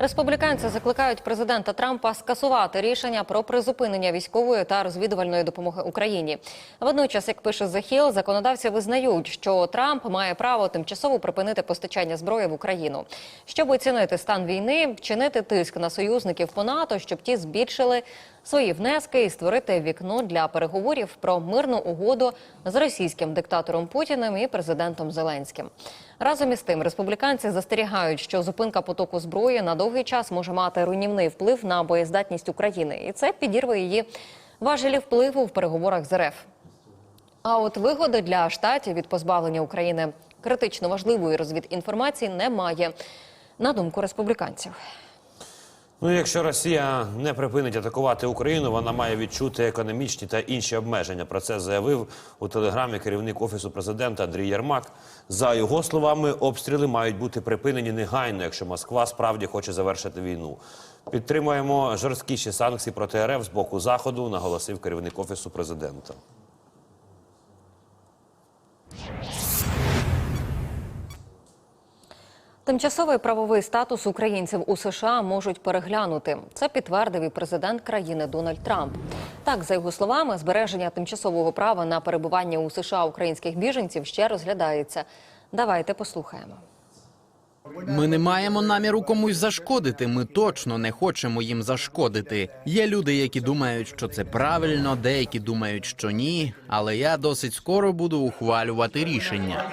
Республіканці закликають президента Трампа скасувати рішення про призупинення військової та розвідувальної допомоги Україні. Водночас, як пише захіл, законодавці визнають, що Трамп має право тимчасово припинити постачання зброї в Україну, щоб оцінити стан війни, чинити тиск на союзників по НАТО, щоб ті збільшили свої внески і створити вікно для переговорів про мирну угоду з російським диктатором Путіним і президентом Зеленським. Разом із тим, республіканці застерігають, що зупинка потоку зброї на довгий час може мати руйнівний вплив на боєздатність України, і це підірве її важелі впливу в переговорах з РФ. А от вигоди для штатів від позбавлення України критично важливої розвідінформації немає, на думку республіканців. Ну, якщо Росія не припинить атакувати Україну, вона має відчути економічні та інші обмеження. Про це заявив у телеграмі керівник офісу президента Андрій Єрмак. За його словами, обстріли мають бути припинені негайно, якщо Москва справді хоче завершити війну. Підтримуємо жорсткіші санкції проти РФ з боку заходу, наголосив керівник офісу президента. Тимчасовий правовий статус українців у США можуть переглянути. Це підтвердив і президент країни Дональд Трамп. Так, за його словами, збереження тимчасового права на перебування у США українських біженців ще розглядається. Давайте послухаємо. Ми не маємо наміру комусь зашкодити. Ми точно не хочемо їм зашкодити. Є люди, які думають, що це правильно, деякі думають, що ні. Але я досить скоро буду ухвалювати рішення.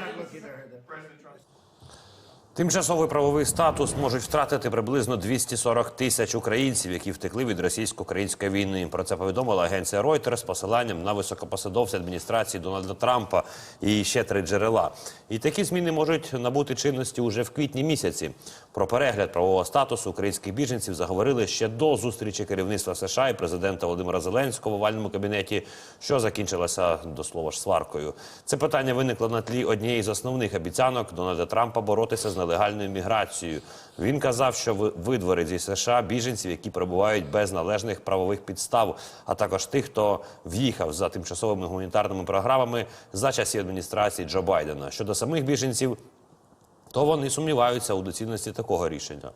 Тимчасовий правовий статус можуть втратити приблизно 240 тисяч українців, які втекли від російсько-української війни. Про це повідомила агенція Reuters з посиланням на високопосадовця адміністрації Дональда Трампа і ще три джерела. І такі зміни можуть набути чинності уже в квітні місяці. Про перегляд правового статусу українських біженців заговорили ще до зустрічі керівництва США і президента Володимира Зеленського в овальному кабінеті, що закінчилася до слова ж сваркою. Це питання виникло на тлі однієї з основних обіцянок Дональда Трампа боротися з нелегальною міграцією. Він казав, що ви- видворить зі США біженців, які перебувають без належних правових підстав, а також тих, хто в'їхав за тимчасовими гуманітарними програмами за часів адміністрації Джо Байдена. Щодо самих біженців, то вони сумніваються у доцільності такого рішення.